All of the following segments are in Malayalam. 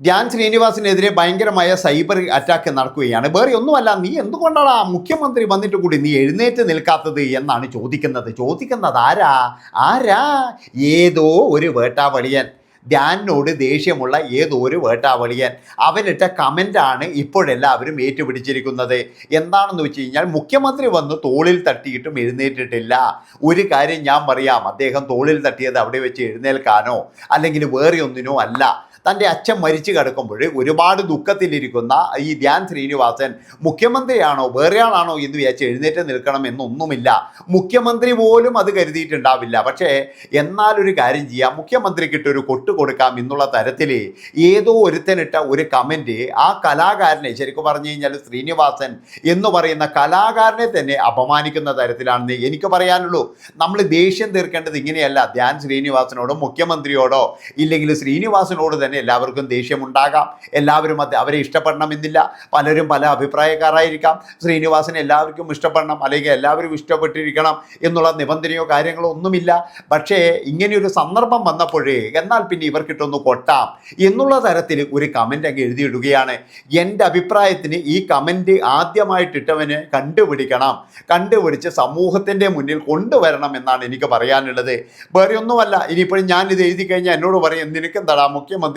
ധ്യാൻ ശ്രീനിവാസിനെതിരെ ഭയങ്കരമായ സൈബർ അറ്റാക്ക് നടക്കുകയാണ്. വേറെ ഒന്നുമല്ല നീ എന്തുകൊണ്ടാണ് ആ മുഖ്യമന്ത്രി വന്നിട്ട് കൂടി നീ എഴുന്നേറ്റ് നിൽക്കാത്തത് എന്നാണ് ചോദിക്കുന്നത്. ചോദിക്കുന്നത് ആരാ? ആരാ? ഏതോ ഒരു വേട്ടാവളിയൻ. ധ്യാനിനോട് ദേഷ്യമുള്ള ഏതോ ഒരു വേട്ടാവളിയൻ. അവനിട്ട കമന്റാണ് ഇപ്പോഴെല്ലാവരും ഏറ്റുപിടിച്ചിരിക്കുന്നത്. എന്താണെന്ന് വെച്ച് കഴിഞ്ഞാൽ മുഖ്യമന്ത്രി വന്ന് തോളിൽ തട്ടിയിട്ടും എഴുന്നേറ്റിട്ടില്ല. ഒരു കാര്യം ഞാൻ പറയാം. അദ്ദേഹം തോളിൽ തട്ടിയത് അവിടെ വെച്ച് എഴുന്നേൽക്കാനോ അല്ലെങ്കിൽ വേറെ ഒന്നിനോ അല്ല. തന്റെ അച്ഛൻ മരിച്ചു കിടക്കുമ്പോൾ ഒരുപാട് ദുഃഖത്തിലിരിക്കുന്ന ഈ ധ്യാൻ ശ്രീനിവാസൻ മുഖ്യമന്ത്രിയാണോ വേറെ ആളാണോ എന്ന് വിചാരിച്ച് എഴുന്നേറ്റ് നിൽക്കണം എന്നൊന്നുമില്ല. മുഖ്യമന്ത്രി പോലും അത് കരുതിയിട്ടുണ്ടാവില്ല. പക്ഷേ എന്നാലൊരു കാര്യം ചെയ്യാം. മുഖ്യമന്ത്രിക്കിട്ട് ഒരു കൊട്ട് കൊടുക്കാം എന്നുള്ള തരത്തിൽ ഏതോ ഒരുത്തനിട്ട ഒരു കമന്റ് ആ കലാകാരനെ ശരിക്കും പറഞ്ഞു കഴിഞ്ഞാൽ ശ്രീനിവാസൻ എന്ന് പറയുന്ന കലാകാരനെ തന്നെ അപമാനിക്കുന്ന തരത്തിലാണെന്ന് എനിക്ക് പറയാനുള്ളൂ. നമ്മൾ ദേഷ്യം തീർക്കേണ്ടത് ഇങ്ങനെയല്ല. ധ്യാൻ ശ്രീനിവാസനോടോ മുഖ്യമന്ത്രിയോടോ ഇല്ലെങ്കിൽ ശ്രീനിവാസനോട് തന്നെ എല്ലാവർക്കും ദേഷ്യമുണ്ടാകാം. എല്ലാവരും അത് അവരെ ഇഷ്ടപ്പെടണമെന്നില്ല. പലരും പല അഭിപ്രായക്കാരായിരിക്കാം. ശ്രീനിവാസനെ എല്ലാവർക്കും ഇഷ്ടപ്പെടണം അല്ലെങ്കിൽ എല്ലാവരും ഇഷ്ടപ്പെട്ടിരിക്കണം എന്നുള്ള നിബന്ധനയോ കാര്യങ്ങളോ ഒന്നുമില്ല. പക്ഷേ ഇങ്ങനെയൊരു സന്ദർഭം വന്നപ്പോഴേ എന്നാൽ പിന്നെ ഇവർക്കിട്ടൊന്ന് കൊട്ടാം എന്നുള്ള തരത്തിൽ ഒരു കമന്റ് അങ്ങ് എഴുതിയിടുകയാണ്. എന്റെ അഭിപ്രായത്തിന് ഈ കമന്റ് ആദ്യമായിട്ടിട്ടവനെ കണ്ടുപിടിക്കണം. കണ്ടുപിടിച്ച് സമൂഹത്തിന്റെ മുന്നിൽ കൊണ്ടുവരണം എന്നാണ് എനിക്ക് പറയാനുള്ളത്. വേറെ ഒന്നുമല്ല ഇനിയിപ്പോഴും ഞാൻ ഇത് എഴുതി കഴിഞ്ഞാൽ എന്നോട് പറയും നിനക്കെന്താടാ?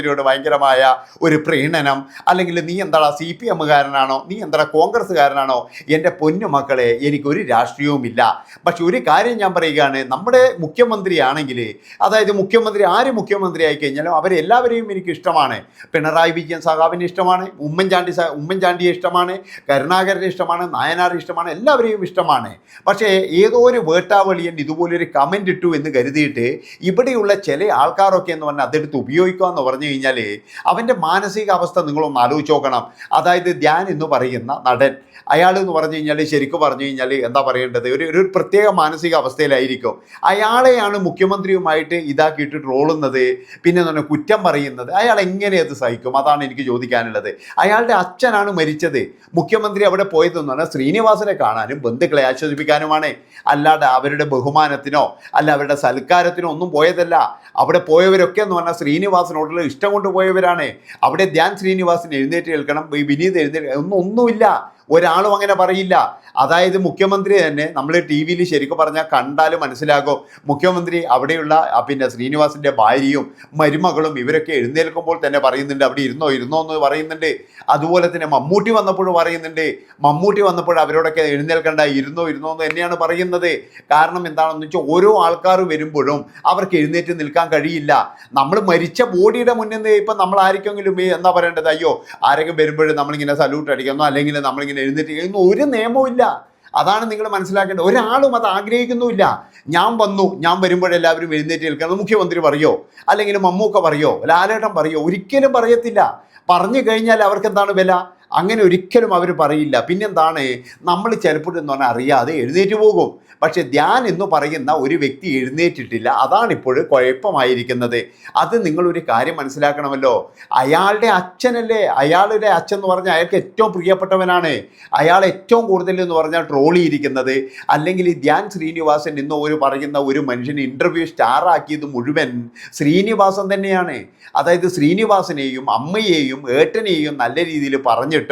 മുഖ്യമന്ത്രിയോട് ഭയങ്കരമായ ഒരു പ്രീണനം. അല്ലെങ്കിൽ നീ എന്താടാ സി പി എമ്മുകാരനാണോ? നീ എന്താടാ കോൺഗ്രസ്സുകാരനാണോ? എന്റെ പൊന്നു മക്കളെ എനിക്കൊരു രാഷ്ട്രീയവുമില്ല. പക്ഷെ ഒരു കാര്യം ഞാൻ പറയുകയാണ്. നമ്മുടെ മുഖ്യമന്ത്രിയാണെങ്കിൽ അതായത് മുഖ്യമന്ത്രി ആര് മുഖ്യമന്ത്രി ആയി കഴിഞ്ഞാലും അവരെല്ലാവരെയും എനിക്ക് ഇഷ്ടമാണ്. പിണറായി വിജയൻ സഹാബിനെ ഇഷ്ടമാണ്. ഉമ്മൻചാണ്ടി ഉമ്മൻചാണ്ടിയെ ഇഷ്ടമാണ്. കരുണാകരനെ ഇഷ്ടമാണ്. നായനാർ ഇഷ്ടമാണ്. എല്ലാവരെയും ഇഷ്ടമാണ്. പക്ഷേ ഏതോ ഒരു വേട്ടാവളിയൻ ഇതുപോലൊരു കമന്റ് ഇട്ടു എന്ന് കരുതിയിട്ട് ഇവിടെയുള്ള ചില ആൾക്കാരൊക്കെ എന്ന് പറഞ്ഞാൽ അതെടുത്ത് ഉപയോഗിക്കുക എന്ന് പറഞ്ഞു കഴിഞ്ഞാൽ അവന്റെ മാനസികാവസ്ഥ നിങ്ങളൊന്ന് ആലോചിച്ച് നോക്കണം. അതായത് ധ്യാൻ എന്ന് പറയുന്ന നടൻ. അയാൾ എന്ന് പറഞ്ഞു കഴിഞ്ഞാൽ ശരിക്കും പറഞ്ഞു കഴിഞ്ഞാൽ എന്താ പറയേണ്ടത്? ഒരു ഒരു പ്രത്യേക മാനസികാവസ്ഥയിലായിരിക്കും. അയാളെയാണ് മുഖ്യമന്ത്രിയുമായിട്ട് ഇതാക്കിയിട്ട് ട്രോളുന്നത് പിന്നെ എന്ന് പറഞ്ഞാൽ കുറ്റം പറയുന്നത്. അയാൾ എങ്ങനെ അത് സഹിക്കും? അതാണ് എനിക്ക് ചോദിക്കാനുള്ളത്. അയാളുടെ അച്ഛനാണ് മരിച്ചത്. മുഖ്യമന്ത്രി അവിടെ പോയതെന്ന് പറഞ്ഞാൽ ശ്രീനിവാസനെ കാണാനും ബന്ധുക്കളെ ആശ്വസിപ്പിക്കാനുമാണ്. അല്ലാതെ അവരുടെ ബഹുമാനത്തിനോ അല്ല അവരുടെ സൽക്കാരത്തിനോ ഒന്നും പോയതല്ല. അവിടെ പോയവരൊക്കെ എന്ന് പറഞ്ഞാൽ ശ്രീനിവാസനോടുള്ള ഇഷ്ടം കൊണ്ട് പോയവരാണ്. അവിടെ ധ്യാൻ ശ്രീനിവാസിന് എഴുന്നേറ്റ് കേൾക്കണം വിനീത് എഴുന്നേറ്റ് ഒന്നും ഒന്നുമില്ല. ഒരാളും അങ്ങനെ പറയില്ല. അതായത് മുഖ്യമന്ത്രി തന്നെ നമ്മൾ ടി വിയിൽ ശരിക്കും പറഞ്ഞാൽ കണ്ടാലും മനസ്സിലാകും. മുഖ്യമന്ത്രി അവിടെയുള്ള പിന്നെ ശ്രീനിവാസിന്റെ ഭാര്യയും മരുമകളും ഇവരൊക്കെ എഴുന്നേൽക്കുമ്പോൾ തന്നെ പറയുന്നുണ്ട് അവിടെ ഇരുന്നോ ഇരുന്നോ എന്ന് പറയുന്നുണ്ട്. അതുപോലെ തന്നെ മമ്മൂട്ടി വന്നപ്പോൾ പറയുന്നുണ്ട് മമ്മൂട്ടി വന്നപ്പോൾ അവരോടൊക്കെ എഴുന്നേൽക്കണ്ട ഇരുന്നോ ഇരുന്നോ എന്ന് തന്നെയാണ് പറയുന്നത്. കാരണം എന്താണെന്ന് വെച്ചാൽ ഓരോ ആൾക്കാർ വരുമ്പോഴും അവർക്ക് എഴുന്നേറ്റ് നിൽക്കാൻ കഴിയില്ല. നമ്മൾ മരിച്ച ബോഡിയുടെ മുന്നിൽ നിന്ന് ഇപ്പം നമ്മൾ ആർക്കെങ്കിലും എന്താ പറയേണ്ടത്? അയ്യോ ആരെങ്കിലും വരുമ്പോഴും നമ്മളിങ്ങനെ സല്യൂട്ട് അടിക്കുന്നു അല്ലെങ്കിൽ നമ്മളിങ്ങനെ എഴുന്നേറ്റ് കഴിയുന്നു ഒരു നിയമവും ഇല്ല. അതാണ് നിങ്ങൾ മനസ്സിലാക്കേണ്ടത്. ഒരാളും അത് ആഗ്രഹിക്കുന്നുമില്ല. ഞാൻ വന്നു ഞാൻ വരുമ്പോഴെല്ലാവരും എഴുന്നേറ്റ് നിൽക്കണം. മുഖ്യമന്ത്രി പറയോ? അല്ലെങ്കിൽ മമ്മൂക്ക പറയോ? ലാലേട്ടൻ പറയോ? ഒരിക്കലും പറയത്തില്ല. പറഞ്ഞു കഴിഞ്ഞാൽ അവർക്ക് എന്താണ് വില? അങ്ങനെ ഒരിക്കലും അവർ പറയില്ല. പിന്നെന്താണ്? നമ്മൾ ചിലപ്പോൾ എന്ന് പറഞ്ഞാൽ അറിയാതെ എഴുന്നേറ്റ് പോകും. പക്ഷേ ധ്യാൻ എന്ന് പറയുന്ന ഒരു വ്യക്തി എഴുന്നേറ്റിട്ടില്ല. അതാണിപ്പോൾ കുഴപ്പമായിരിക്കുന്നത്. അത് നിങ്ങളൊരു കാര്യം മനസ്സിലാക്കണമല്ലോ. അയാളുടെ അച്ഛനല്ലേ? അയാളുടെ അച്ഛൻ എന്ന് പറഞ്ഞാൽ അയാൾക്ക് ഏറ്റവും പ്രിയപ്പെട്ടവനാണ്. അയാൾ ഏറ്റവും കൂടുതൽ എന്ന് പറഞ്ഞാൽ ട്രോളിയിരിക്കുന്നത് അല്ലെങ്കിൽ ഈ ധ്യാൻ ശ്രീനിവാസൻ എന്ന് ഒരു പറയുന്ന ഒരു മനുഷ്യന് ഇന്റർവ്യൂ സ്റ്റാറാക്കിയത് മുഴുവൻ ശ്രീനിവാസൻ തന്നെയാണ്. അതായത് ശ്രീനിവാസനെയും അമ്മയെയും ഏട്ടനെയും നല്ല രീതിയിൽ പറഞ്ഞിട്ടും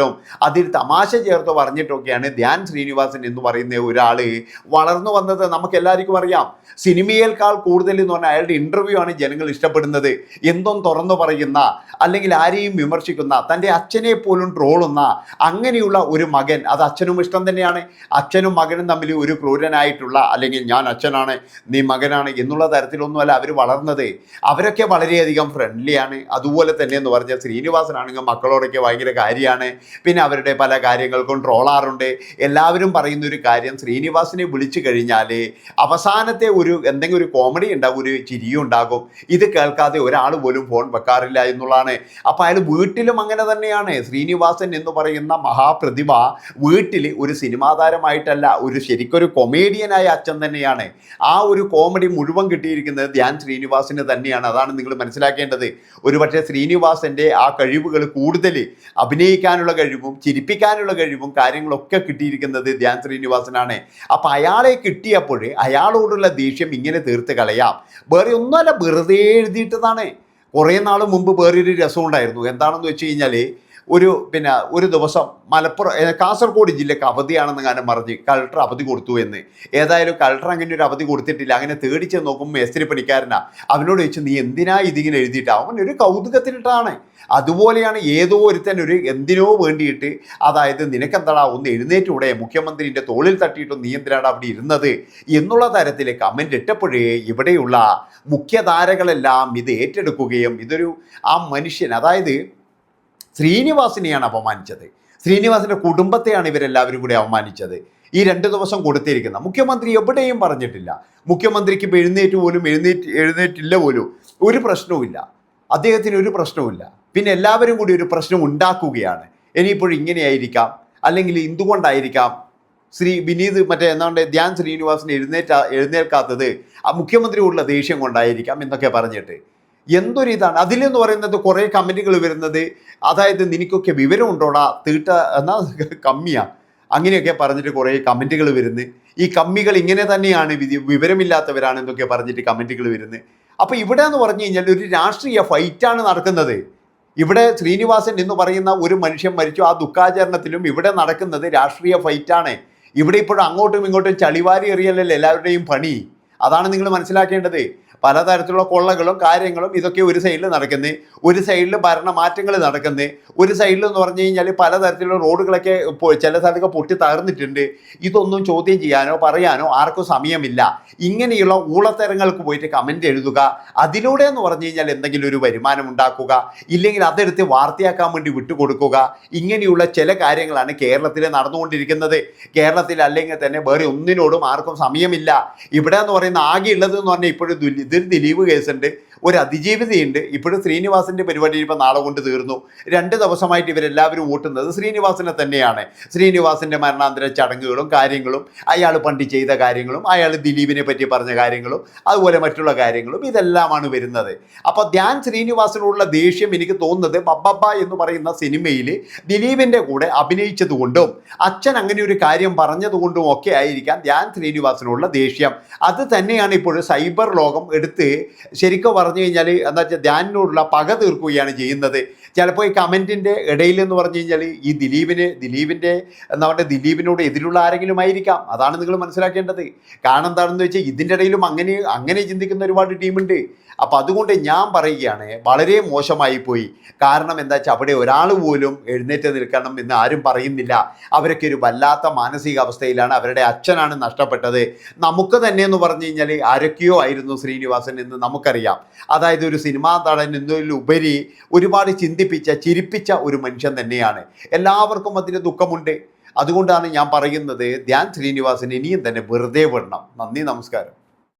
അതിൽ തമാശ ചേർത്ത് പറഞ്ഞിട്ടൊക്കെയാണ് ധ്യാൻ ശ്രീനിവാസൻ എന്ന് പറയുന്ന ഒരാൾ വളർന്നു വന്നത് നമുക്ക് എല്ലാവർക്കും അറിയാം. സിനിമയേക്കാൾ കൂടുതൽ എന്ന് പറഞ്ഞാൽ അയാളുടെ ഇന്റർവ്യൂ ആണ് ജനങ്ങൾ ഇഷ്ടപ്പെടുന്നത്. എന്തും തുറന്നു പറയുന്ന അല്ലെങ്കിൽ ആരെയും വിമർശിക്കുന്ന തന്റെ അച്ഛനെ പോലും ട്രോളുന്ന അങ്ങനെയുള്ള ഒരു മകൻ. അത് അച്ഛനും ഇഷ്ടം തന്നെയാണ്. അച്ഛനും മകനും തമ്മിൽ ഒരു ക്രൂരനായിട്ടുള്ള അല്ലെങ്കിൽ ഞാൻ അച്ഛനാണ് നീ മകനാണ് എന്നുള്ള തരത്തിലൊന്നുമല്ല അവർ വളർന്നത്. അവരൊക്കെ വളരെയധികം ഫ്രണ്ട്ലിയാണ് അതുപോലെ തന്നെ എന്ന് പറഞ്ഞാൽ ശ്രീനിവാസനാണെങ്കിൽ മക്കളോടൊക്കെ ഭയങ്കര കാര്യമാണ്. പിന്നെ അവരുടെ പല കാര്യങ്ങൾക്കും ട്രോളാറുണ്ട് എല്ലാവരും പറയുന്ന ഒരു കാര്യം ശ്രീനിവാസിനെ വിളിച്ചു കഴിഞ്ഞാൽ അവസാനത്തെ ഒരു എന്തെങ്കിലും ഒരു കോമഡി ഉണ്ടാകും ഒരു ചിരിയും ഉണ്ടാകും. ഇത് കേൾക്കാതെ ഒരാൾ പോലും ഫോൺ വെക്കാറില്ല എന്നുള്ളതാണ്. അപ്പോൾ അയാൾ വീട്ടിലും അങ്ങനെ തന്നെയാണ്. ശ്രീനിവാസൻ എന്ന് പറയുന്ന മഹാപ്രതിഭ വീട്ടിൽ ഒരു സിനിമാ താരമായിട്ടല്ല ഒരു ശരിക്കൊരു കൊമേഡിയനായ അച്ഛൻ തന്നെയാണ്. ആ ഒരു കോമഡി മുഴുവൻ കിട്ടിയിരിക്കുന്നത് ധ്യാൻ ശ്രീനിവാസിന് തന്നെയാണ്. അതാണ് നിങ്ങൾ മനസ്സിലാക്കേണ്ടത്. ഒരുപക്ഷെ ശ്രീനിവാസന്റെ ആ കഴിവുകൾ കൂടുതൽ അഭിനയിക്കാനുള്ള കഴിവും ചിരിപ്പിക്കാനുള്ള കഴിവും കാര്യങ്ങളൊക്കെ കിട്ടിയിരിക്കുന്നത് ധ്യാൻ ശ്രീനിവാസനാണ്. അപ്പം അയാളെ കിട്ടിയപ്പോൾ അയാളോടുള്ള ദേഷ്യം ഇങ്ങനെ തീർത്ത് കളയാം. വേറെ ഒന്നുമല്ല വെറുതെ എഴുതിയിട്ടതാണ്. കുറേ നാൾ മുമ്പ് വേറൊരു രസം ഉണ്ടായിരുന്നു എന്താണെന്ന് വെച്ച് കഴിഞ്ഞാൽ ഒരു പിന്നെ ഒരു ദിവസം മലപ്പുറം കാസർഗോഡ് ജില്ലക്ക് അവധിയാണെന്ന് കാരണം പറഞ്ഞ് കളക്ടർ അവധി കൊടുത്തു എന്ന്. ഏതായാലും കളക്ടർ അങ്ങനെ ഒരു അവധി കൊടുത്തിട്ടില്ല. അങ്ങനെ തേടിച്ച് നോക്കുമ്പോൾ മേസ്തിരി പണിക്കാരനാ. അവനോട് ചോദിച്ചു നീ എന്തിനാ ഇതിങ്ങനെ എഴുതിയിട്ട്? അവൻ ഒരു കൗതുകത്തിനിട്ടാണ് അതുപോലെയാണ് ഏതോ ഒരുത്തൻ ഒരു എന്തിനോ വേണ്ടിയിട്ട് അതായത് നിനക്കെന്താടാ ഒന്ന് എഴുന്നേറ്റൂടെ മുഖ്യമന്ത്രിന്റെ തോളിൽ തട്ടിയിട്ട് നീ എന്തിനാണ് അവിടെ ഇരുന്നത്? എന്നുള്ള തരത്തിൽ കമന്റ് ഇട്ടപ്പോഴേ ഇവിടെയുള്ള മുഖ്യധാരകളെല്ലാം ഇത് ഏറ്റെടുക്കുകയും ഇതൊരു ആ മനുഷ്യൻ അതായത് ശ്രീനിവാസിനെയാണ് അപമാനിച്ചത്. ശ്രീനിവാസിന്റെ കുടുംബത്തെയാണ് ഇവരെല്ലാവരും കൂടി അപമാനിച്ചത്. ഈ രണ്ട് ദിവസം കൊടുത്തിരിക്കുന്ന മുഖ്യമന്ത്രി എവിടെയും പറഞ്ഞിട്ടില്ല. മുഖ്യമന്ത്രിക്ക് ഇപ്പോൾ എഴുന്നേറ്റ് പോലും എഴുന്നേറ്റ് എഴുന്നേറ്റില്ല പോലും ഒരു പ്രശ്നവുമില്ല അദ്ദേഹത്തിന് ഒരു പ്രശ്നവുമില്ല പിന്നെ എല്ലാവരും കൂടി ഒരു പ്രശ്നം ഉണ്ടാക്കുകയാണ്. ഇനിയിപ്പോൾ ഇങ്ങനെയായിരിക്കാം. അല്ലെങ്കിൽ എന്തുകൊണ്ടായിരിക്കാം ശ്രീ വിനീത് മറ്റേ എന്താണ്ട് ധ്യാൻ ശ്രീനിവാസിന് എഴുന്നേറ്റ എഴുന്നേൽക്കാത്തത്? ആ മുഖ്യമന്ത്രിയോടുള്ള ദേഷ്യം കൊണ്ടായിരിക്കാം എന്നൊക്കെ പറഞ്ഞിട്ട്. എന്തൊരു ഇതാണ്? അതിലെന്ന് പറയുന്നത് കുറേ കമന്റുകൾ വരുന്നത്. അതായത് നിനക്കൊക്കെ വിവരം ഉണ്ടോടാ തീട്ട എന്നാ കമ്മിയാ. അങ്ങനെയൊക്കെ പറഞ്ഞിട്ട് കുറേ കമന്റുകൾ വരുന്നു. ഈ കമ്മികൾ ഇങ്ങനെ തന്നെയാണ് വിവരമില്ലാത്തവരാണ് എന്നൊക്കെ പറഞ്ഞിട്ട് കമന്റുകൾ വരുന്നത് അപ്പോൾ ഇവിടെ എന്ന് പറഞ്ഞു കഴിഞ്ഞാൽ ഒരു രാഷ്ട്രീയ ഫൈറ്റാണ് നടക്കുന്നത്. ഇവിടെ ശ്രീനിവാസൻ എന്ന് പറയുന്ന ഒരു മനുഷ്യൻ മരിച്ചു. ആ ദുഃഖാചരണത്തിലും ഇവിടെ നടക്കുന്നത് രാഷ്ട്രീയ ഫൈറ്റാണ്. ഇവിടെ ഇപ്പോഴും അങ്ങോട്ടും ഇങ്ങോട്ടും ചളിവാരി എറിയലല്ലേ എല്ലാവരുടെയും പണി? അതാണ് നിങ്ങൾ മനസ്സിലാക്കേണ്ടത്. പലതരത്തിലുള്ള കൊള്ളകളും കാര്യങ്ങളും ഇതൊക്കെ ഒരു സൈഡിൽ നടക്കുന്നത് ഒരു സൈഡിൽ ഭരണമാറ്റങ്ങൾ നടക്കുന്നത് ഒരു സൈഡിൽ എന്ന് പറഞ്ഞു കഴിഞ്ഞാൽ പലതരത്തിലുള്ള റോഡുകളൊക്കെ ചില സ്ഥലത്തൊക്കെ പൊട്ടി തകർന്നിട്ടുണ്ട്. ഇതൊന്നും ചോദ്യം ചെയ്യാനോ പറയാനോ ആർക്കും സമയമില്ല. ഇങ്ങനെയുള്ള ഊളത്തരങ്ങൾക്ക് പോയിട്ട് കമന്റ് എഴുതുക. അതിലൂടെ എന്ന് പറഞ്ഞു കഴിഞ്ഞാൽ എന്തെങ്കിലും ഒരു വരുമാനം ഉണ്ടാക്കുക. ഇല്ലെങ്കിൽ അതെടുത്ത് വാർത്തയാക്കാൻ വേണ്ടി വിട്ടുകൊടുക്കുക. ഇങ്ങനെയുള്ള ചില കാര്യങ്ങളാണ് കേരളത്തിൽ നടന്നുകൊണ്ടിരിക്കുന്നത്. കേരളത്തിൽ അല്ലെങ്കിൽ തന്നെ വേറെ ഒന്നിനോടും ആർക്കും സമയമില്ല. ഇവിടെ എന്ന് പറയുന്ന ആകെ ഉള്ളത് എന്ന് പറഞ്ഞാൽ ഇപ്പോഴും ഇതൊരു ദിലീപ് കേസുണ്ട്. ഒരു അതിജീവിതയുണ്ട്. ഇപ്പോഴും ശ്രീനിവാസിന്റെ പരിപാടി ഇപ്പോൾ നാളെ കൊണ്ട് തീർന്നു. രണ്ട് ദിവസമായിട്ട് ഇവരെല്ലാവരും ഓട്ടുന്നത് ശ്രീനിവാസിനെ തന്നെയാണ്. ശ്രീനിവാസിന്റെ മരണാന്തര ചടങ്ങുകളും കാര്യങ്ങളും അയാൾ പണ്ട് ചെയ്ത കാര്യങ്ങളും അയാൾ ദിലീപിനെ പറ്റി പറഞ്ഞ കാര്യങ്ങളും അതുപോലെ മറ്റുള്ള കാര്യങ്ങളും ഇതെല്ലാമാണ് വരുന്നത്. അപ്പോൾ ധ്യാൻ ശ്രീനിവാസിനോടുള്ള ദേഷ്യം എനിക്ക് തോന്നുന്നത് ബബ്ബബ്ബ എന്ന് പറയുന്ന സിനിമയിൽ ദിലീപിന്റെ കൂടെ അഭിനയിച്ചതുകൊണ്ടും അച്ഛൻ അങ്ങനെ ഒരു കാര്യം പറഞ്ഞതുകൊണ്ടും ഒക്കെ ആയിരിക്കാം ധ്യാൻ ശ്രീനിവാസിനോടുള്ള ദേഷ്യം. അത് തന്നെയാണ് ഇപ്പോഴും സൈബർ ലോകം എടുത്ത് ശരിക്കും പറഞ്ഞു കഴിഞ്ഞാൽ എന്താ വെച്ചാൽ ധ്യാനിനോടുള്ള പക തീർക്കുകയാണ് ചെയ്യുന്നത്. ചിലപ്പോൾ ഈ കമന്റിന്റെ ഇടയിൽ എന്ന് പറഞ്ഞു കഴിഞ്ഞാൽ ഈ ദിലീപിന് ദിലീപിന്റെ എന്താ പറയുക ദിലീപിനോട് എതിരുള്ള ആരെങ്കിലും ആയിരിക്കാം. അതാണ് നിങ്ങൾ മനസ്സിലാക്കേണ്ടത്. കാരണം എന്താണെന്ന് വെച്ചാൽ ഇതിന്റെ ഇടയിലും അങ്ങനെ അങ്ങനെ ചിന്തിക്കുന്ന ഒരുപാട് ടീമുണ്ട്. അപ്പോൾ അതുകൊണ്ട് ഞാൻ പറയുകയാണ് വളരെ മോശമായി പോയി. കാരണം എന്താ വെച്ചാൽ അവിടെ ഒരാൾ പോലും എഴുന്നേറ്റ് നിൽക്കണം എന്ന് ആരും പറയുന്നില്ല. അവരൊക്കെ ഒരു വല്ലാത്ത മാനസികാവസ്ഥയിലാണ് അവരുടെ അച്ഛനാണ് നഷ്ടപ്പെട്ടത്. നമുക്ക് തന്നെ എന്ന് പറഞ്ഞു കഴിഞ്ഞാൽ ആരൊക്കെയോ ആയിരുന്നു ശ്രീനിവാസൻ എന്ന് നമുക്കറിയാം. അതായത് ഒരു സിനിമാ നടൻ എന്നതിലുപരി ഒരുപാട് ചിന്തിപ്പിച്ച ചിരിപ്പിച്ച ഒരു മനുഷ്യൻ തന്നെയാണ്. എല്ലാവർക്കും അതിന് ദുഃഖമുണ്ട്. അതുകൊണ്ടാണ് ഞാൻ പറയുന്നത് ധ്യാൻ ശ്രീനിവാസൻ ഇനിയും തന്നെ വെറുതെ വിടണം നന്ദി നമസ്കാരം.